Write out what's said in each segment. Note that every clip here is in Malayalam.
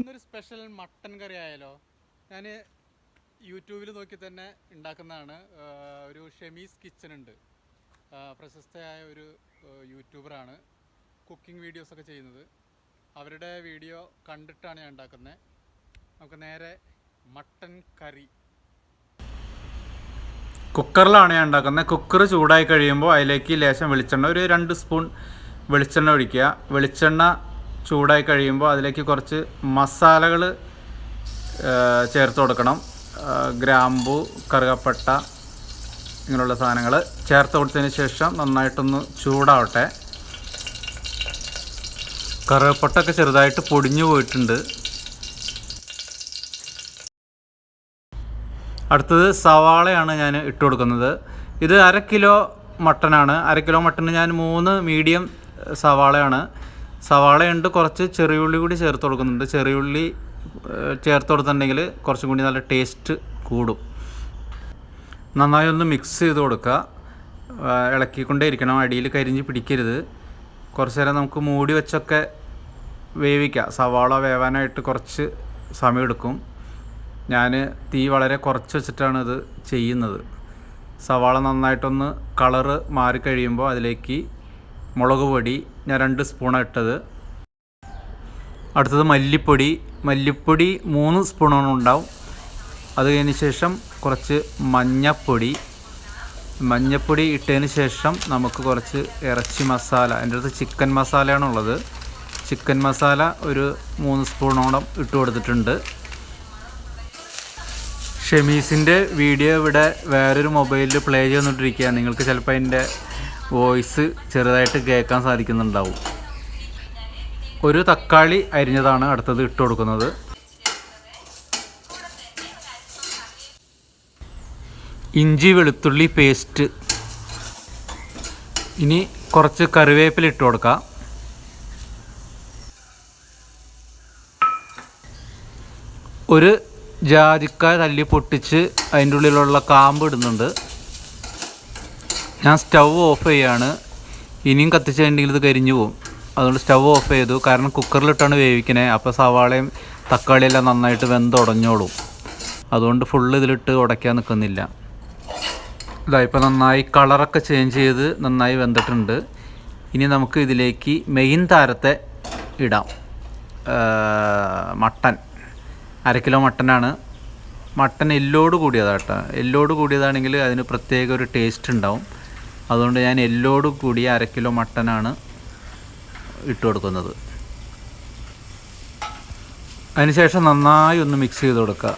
ഇന്നൊരു സ്പെഷ്യൽ മട്ടൻ കറി ആയാലോ? ഞാൻ യൂട്യൂബിൽ നോക്കി തന്നെ ഉണ്ടാക്കുന്നതാണ് ഒരു ഷെമീസ് കിച്ചൺ ഉണ്ട്. പ്രശസ്തയായ ഒരു യൂട്യൂബറാണ് കുക്കിംഗ് വീഡിയോസൊക്കെ ചെയ്യുന്നത്. അവരുടെ വീഡിയോ കണ്ടിട്ടാണ് ഞാൻ ഉണ്ടാക്കുന്നത് നമുക്ക് നേരെ മട്ടൻ കറി കുക്കറിലാണ് ഞാൻ ഉണ്ടാക്കുന്നത് കുക്കർ ചൂടായി കഴിയുമ്പോൾ അതിലേക്ക് ലേശം വെളിച്ചെണ്ണ ഒരു രണ്ട് സ്പൂൺ വെളിച്ചെണ്ണ ഒഴിക്കുക. വെളിച്ചെണ്ണ ചൂടായി കഴിയുമ്പോൾ അതിലേക്ക് കുറച്ച് മസാലകൾ ചേർത്ത് കൊടുക്കണം. ഗ്രാമ്പു കറുകപ്പട്ട ഇങ്ങനെയുള്ള സാധനങ്ങൾ ചേർത്ത് കൊടുത്തതിന് ശേഷം നന്നായിട്ടൊന്ന് ചൂടാവട്ടെ. കറുകപ്പട്ടൊക്കെ ചെറുതായിട്ട് പൊടിഞ്ഞു പോയിട്ടുണ്ട്. അടുത്തത് സവാളയാണ് ഞാൻ ഇട്ട് കൊടുക്കുന്നത്. ഇത് അര കിലോ മട്ടനാണ്. അര കിലോ മട്ടന് ഞാൻ മൂന്ന് മീഡിയം സവാളയാണ്. സവാളയുണ്ട് കുറച്ച് ചെറിയുള്ളി കൂടി ചേർത്ത് കൊടുക്കുന്നുണ്ട്. ചെറിയുള്ളി ചേർത്ത് കൊടുത്തിട്ടുണ്ടെങ്കിൽ കുറച്ചും കൂടി നല്ല ടേസ്റ്റ് കൂടും. നന്നായി ഒന്ന് മിക്സ് ചെയ്ത് കൊടുക്കുക. ഇളക്കിക്കൊണ്ടേ ഇരിക്കണം അടിയിൽ കരിഞ്ഞ് പിടിക്കരുത്. കുറച്ച് നേരം നമുക്ക് മൂടി വെച്ചൊക്കെ വേവിക്കുക സവാള വേവാനായിട്ട് കുറച്ച് സമയമെടുക്കും. ഞാൻ തീ വളരെ കുറച്ച് വെച്ചിട്ടാണ് ഇത് ചെയ്യുന്നത്. സവാള നന്നായിട്ടൊന്ന് കളറ് മാറിക്കഴിയുമ്പോൾ അതിലേക്ക് മുളക് പൊടി ഞാൻ രണ്ട് സ്പൂണാണ് ഇട്ടത്. അടുത്തത് മല്ലിപ്പൊടി. മല്ലിപ്പൊടി മൂന്ന് സ്പൂണോളം ഉണ്ടാവും. അത് കഴിഞ്ഞ ശേഷം കുറച്ച് മഞ്ഞപ്പൊടി. മഞ്ഞപ്പൊടി ഇട്ടതിന് ശേഷം നമുക്ക് കുറച്ച് ഇറച്ചി മസാല. എന്റെ അടുത്ത് ചിക്കൻ മസാലയാണുള്ളത് ചിക്കൻ മസാല ഒരു മൂന്ന് സ്പൂണോളം ഇട്ട് കൊടുത്തിട്ടുണ്ട്. ഷെമീസിന്റെ വീഡിയോ ഇവിടെ വേറൊരു മൊബൈലിൽ പ്ലേ ചെയ്തുകൊണ്ടിരിക്കുകയാണ്. നിങ്ങൾക്ക് ചിലപ്പോൾ അതിന്റെ വോയിസ് ചെറുതായിട്ട് കേൾക്കാൻ സാധിക്കുന്നുണ്ടാവും. ഒരു തക്കാളി അരിഞ്ഞതാണ് അടുത്തത് ഇട്ട് കൊടുക്കുന്നത്. ഇഞ്ചി വെളുത്തുള്ളി പേസ്റ്റ്. ഇനി കുറച്ച് കറിവേപ്പില ഇട്ട് കൊടുക്കാം. ഒരു ജാതിക്ക തല്ലി പൊട്ടിച്ച് അതിന്റെ ഉള്ളിലുള്ള കാമ്പ് ഇടുന്നുണ്ട്. ഞാൻ സ്റ്റൗ ഓഫ് ചെയ്യാണ്. ഇനിയും കത്തിച്ചിട്ടുണ്ടെങ്കിൽ ഇത് കരിഞ്ഞു പോകും അതുകൊണ്ട് സ്റ്റൗ ഓഫ് ചെയ്തു. കാരണം കുക്കറിലിട്ടാണ് വേവിക്കണേ. അപ്പോൾ സവാളയും തക്കാളിയെല്ലാം നന്നായിട്ട് വെന്തുടഞ്ഞോളും അതുകൊണ്ട് ഫുള്ള് ഇതിലിട്ട് ഉടയ്ക്കാൻ നിൽക്കുന്നില്ല. ഇതാ ഇപ്പോൾ നന്നായി കളറൊക്കെ ചേഞ്ച് ചെയ്ത് നന്നായി വെന്തിട്ടുണ്ട്. ഇനി നമുക്ക് ഇതിലേക്ക് മെയിൻ താരത്തെ ഇടാം. മട്ടൻ. അര കിലോ മട്ടനാണ്. മട്ടൻ എല്ലോട് കൂടിയതാട്ടോ. എല്ലോട് കൂടിയതാണെങ്കിൽ അതിന് പ്രത്യേക ഒരു ടേസ്റ്റ് ഉണ്ടാവും. അതുകൊണ്ട് ഞാൻ എല്ലോട് കൂടി അര കിലോ മട്ടനാണ് ഇട്ട് കൊടുക്കുന്നത്. അതിനുശേഷം നന്നായി ഒന്ന് മിക്സ് ചെയ്ത് കൊടുക്കുക.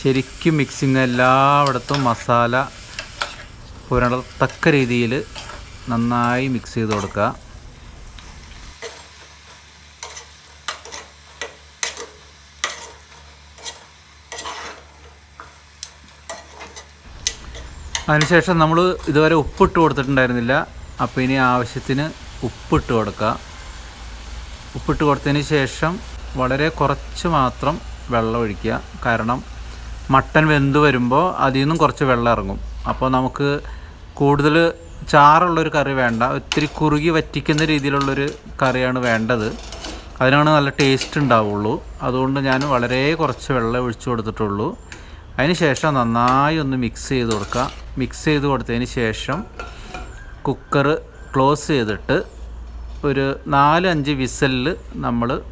ശരിക്കും മിക്സിങ് എല്ലായിടത്തും മസാല പുരളത്തക്ക രീതിയിൽ നന്നായി മിക്സ് ചെയ്ത് കൊടുക്കുക. അതിനുശേഷം നമ്മൾ ഇതുവരെ ഉപ്പിട്ട് കൊടുത്തിട്ടുണ്ടായിരുന്നില്ല. അപ്പോൾ ഇനി ആവശ്യത്തിന് ഉപ്പിട്ട് കൊടുക്കുക ഉപ്പിട്ട് കൊടുത്തതിന് ശേഷം വളരെ കുറച്ച് മാത്രം വെള്ളം ഒഴിക്കുക. കാരണം മട്ടൻ വെന്ത് വരുമ്പോൾ അതിൽ നിന്നും കുറച്ച് വെള്ളം ഇറങ്ങും. അപ്പോൾ നമുക്ക് കൂടുതൽ ചാറുള്ളൊരു കറി വേണ്ട. ഒത്തിരി കുറുകി വറ്റിക്കുന്ന രീതിയിലുള്ളൊരു കറിയാണ് വേണ്ടത്. അതിനാണ് നല്ല ടേസ്റ്റ് ഉണ്ടാവുള്ളൂ. അതുകൊണ്ട് ഞാൻ വളരെ കുറച്ച് വെള്ളം ഒഴിച്ചു കൊടുത്തിട്ടുള്ളൂ. അതിന് ശേഷം നന്നായി ഒന്ന് മിക്സ് ചെയ്ത് കൊടുക്കുക മിക്സ് ചെയ്ത് കൊടുത്തതിന് ശേഷം കുക്കർ ക്ലോസ് ചെയ്തിട്ട് ഒരു നാല് അഞ്ച് വിസലിൽ നമ്മൾ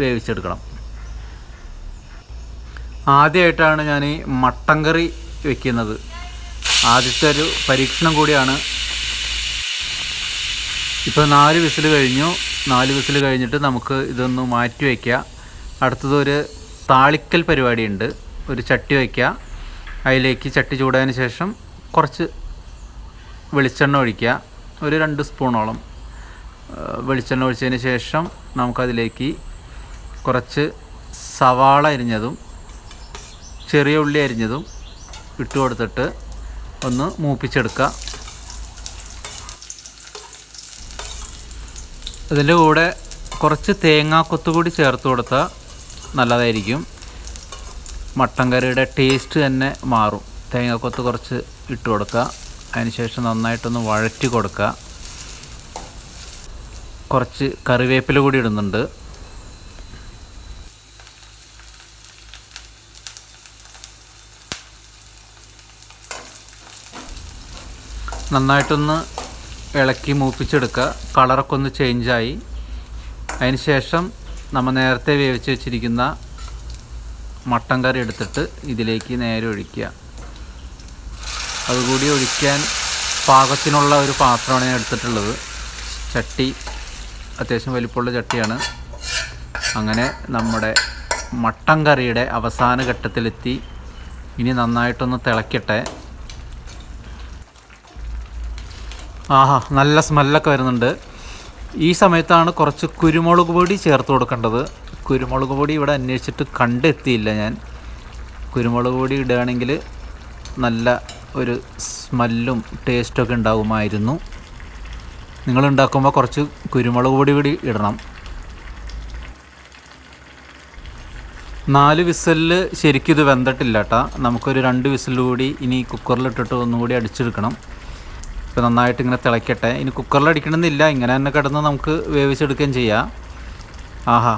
വേവിച്ചെടുക്കണം. ആദ്യമായിട്ടാണ് ഞാൻ ഈ മട്ടൻ കറി വെക്കുന്നത്. ആദ്യത്തെ ഒരു പരീക്ഷണം കൂടിയാണ്. ഇപ്പോൾ നാല് വിസിൽ കഴിഞ്ഞു. നാല് വിസിൽ കഴിഞ്ഞിട്ട് നമുക്ക് ഇതൊന്ന് മാറ്റി വയ്ക്കുക അടുത്തത് ഒരു താളിക്കൽ പരിപാടിയുണ്ട്. ഒരു ചട്ടി വയ്ക്കുക. അതിലേക്ക് ചട്ടി ചൂടായതിന് ശേഷം കുറച്ച് വെളിച്ചെണ്ണ ഒഴിക്കുക. ഒരു രണ്ട് സ്പൂണോളം വെളിച്ചെണ്ണ ഒഴിച്ചതിന് ശേഷം നമുക്കതിലേക്ക് കുറച്ച് സവാള അരിഞ്ഞതും ചെറിയ ഉള്ളി അരിഞ്ഞതും ഇട്ട് കൊടുത്തിട്ട് ഒന്ന് മൂപ്പിച്ചെടുക്കുക. അതിന്റെ കൂടെ കുറച്ച് തേങ്ങാക്കൊത്ത് കൂടി ചേർത്ത് കൊടുത്താൽ നല്ലതായിരിക്കും. മട്ടൻ കറിയുടെ ടേസ്റ്റ് തന്നെ മാറും. തേങ്ങക്കൊത്ത് കുറച്ച് ഇട്ട് കൊടുക്കുക. അതിനുശേഷം നന്നായിട്ടൊന്ന് വഴറ്റി കൊടുക്കുക. കുറച്ച് കറിവേപ്പില കൂടി ഇടുന്നുണ്ട്. നന്നായിട്ടൊന്ന് ഇളക്കി മൂപ്പിച്ചെടുക്കുക. കളറൊക്കെ ഒന്ന് ചേഞ്ചായി അതിന് ശേഷം നമ്മൾ നേരത്തെ വേവിച്ച് വെച്ചിരിക്കുന്ന മട്ടൻ കറി എടുത്തിട്ട് ഇതിലേക്ക് നേരെ ഒഴിക്കുക. അതുകൂടി ഒഴിക്കാൻ പാകത്തിനുള്ള ഒരു പാത്രമാണ് ഞാൻ എടുത്തിട്ടുള്ളത്. ചട്ടി അത്യാവശ്യം വലിപ്പമുള്ള ചട്ടിയാണ്. അങ്ങനെ നമ്മുടെ മട്ടൻ കറിയുടെ അവസാന ഘട്ടത്തിലെത്തി. ഇനി നന്നായിട്ടൊന്ന് തിളക്കട്ടെ. ആഹാ നല്ല സ്മെല്ലൊക്കെ വരുന്നുണ്ട്. ഈ സമയത്താണ് കുറച്ച് കുരുമുളക് പൊടി ചേർത്ത് കൊടുക്കേണ്ടത്. കുരുമുളക് പൊടി ഇവിടെ അന്വേഷിച്ചിട്ട് കണ്ടെത്തിയില്ല ഞാൻ. കുരുമുളക് പൊടി ഇടുകയാണെങ്കിൽ നല്ല ഒരു സ്മെല്ലും ടേസ്റ്റൊക്കെ ഉണ്ടാകുമായിരുന്നു നിങ്ങൾ ഉണ്ടാക്കുമ്പോൾ കുറച്ച് കുരുമുളക് പൊടി കൂടി ഇടണം. നാല് വിസലിൽ ശരിക്കും ഇത് വെന്തിട്ടില്ല കേട്ടോ. നമുക്കൊരു രണ്ട് വിസിൽ കൂടി ഇനി കുക്കറിലിട്ടിട്ട് ഒന്നുകൂടി അടിച്ചെടുക്കണം. ഇപ്പോൾ നന്നായിട്ട് ഇങ്ങനെ തിളയ്ക്കട്ടെ ഇനി കുക്കറിൽ അടിക്കണമെന്നില്ല. ഇങ്ങനെ തന്നെ കിടന്ന് നമുക്ക് വേവിച്ചെടുക്കുകയും ചെയ്യാം. ആഹാ.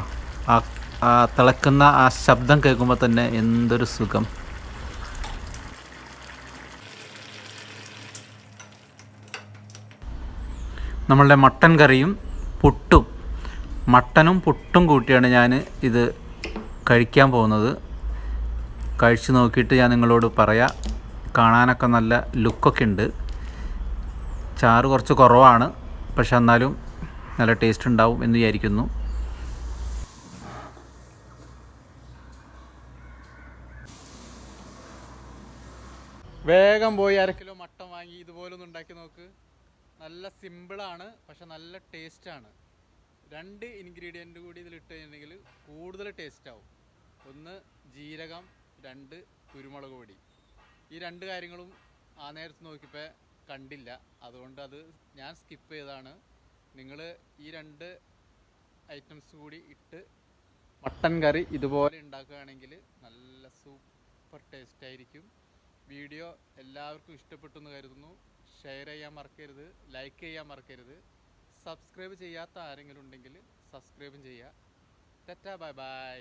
ആ തിളക്കുന്ന ആ ശബ്ദം കേൾക്കുമ്പോൾ തന്നെ എന്തൊരു സുഖം. നമ്മളുടെ മട്ടൻ കറിയും പുട്ടും. മട്ടനും പുട്ടും കൂട്ടിയാണ് ഞാൻ ഇത് കഴിക്കാൻ പോകുന്നത്. കഴിച്ചു നോക്കിയിട്ട് ഞാൻ നിങ്ങളോട് പറയാം. കാണാനൊക്കെ നല്ല ലുക്കൊക്കെ ഉണ്ട്. ചാറ് കുറച്ച് കുറവാണ്. പക്ഷെ എന്നാലും നല്ല ടേസ്റ്റ് ഉണ്ടാവും എന്ന് വിചാരിക്കുന്നു. വേഗം പോയി അര കിലോ മട്ടൻ വാങ്ങി ഇതുപോലെ ഒന്ന് ഉണ്ടാക്കി നോക്ക്. നല്ല സിമ്പിളാണ് പക്ഷെ നല്ല ടേസ്റ്റാണ് രണ്ട് ഇൻഗ്രീഡിയന്റ് കൂടി ഇതിൽ ഇട്ട് കഴിഞ്ഞിട്ടുണ്ടെങ്കിൽ കൂടുതൽ ടേസ്റ്റ് ആവും. ഒന്ന് ജീരകം രണ്ട് കുരുമുളക് പൊടി. ഈ രണ്ട് കാര്യങ്ങളും ആ നേരത്ത് നോക്കിയപ്പോൾ കണ്ടില്ല. അതുകൊണ്ട് അത് ഞാൻ സ്കിപ്പ് ചെയ്തതാണ്. നിങ്ങൾ ഈ രണ്ട് ഐറ്റംസ് കൂടി ഇട്ട് മട്ടൻ കറി ഇതുപോലെ ഉണ്ടാക്കുകയാണെങ്കിൽ നല്ല സൂപ്പർ ടേസ്റ്റ് ആയിരിക്കും. വീഡിയോ എല്ലാവർക്കും ഇഷ്ടപ്പെട്ടു എന്ന് കരുതുന്നു. ഷെയർ ചെയ്യാൻ മറക്കരുത് ലൈക്ക് ചെയ്യാൻ മറക്കരുത്. സബ്സ്ക്രൈബ് ചെയ്യാത്ത ആരെങ്കിലും ഉണ്ടെങ്കിൽ സബ്സ്ക്രൈബും ചെയ്യുക. ടെറ്റാ ബൈ ബൈ.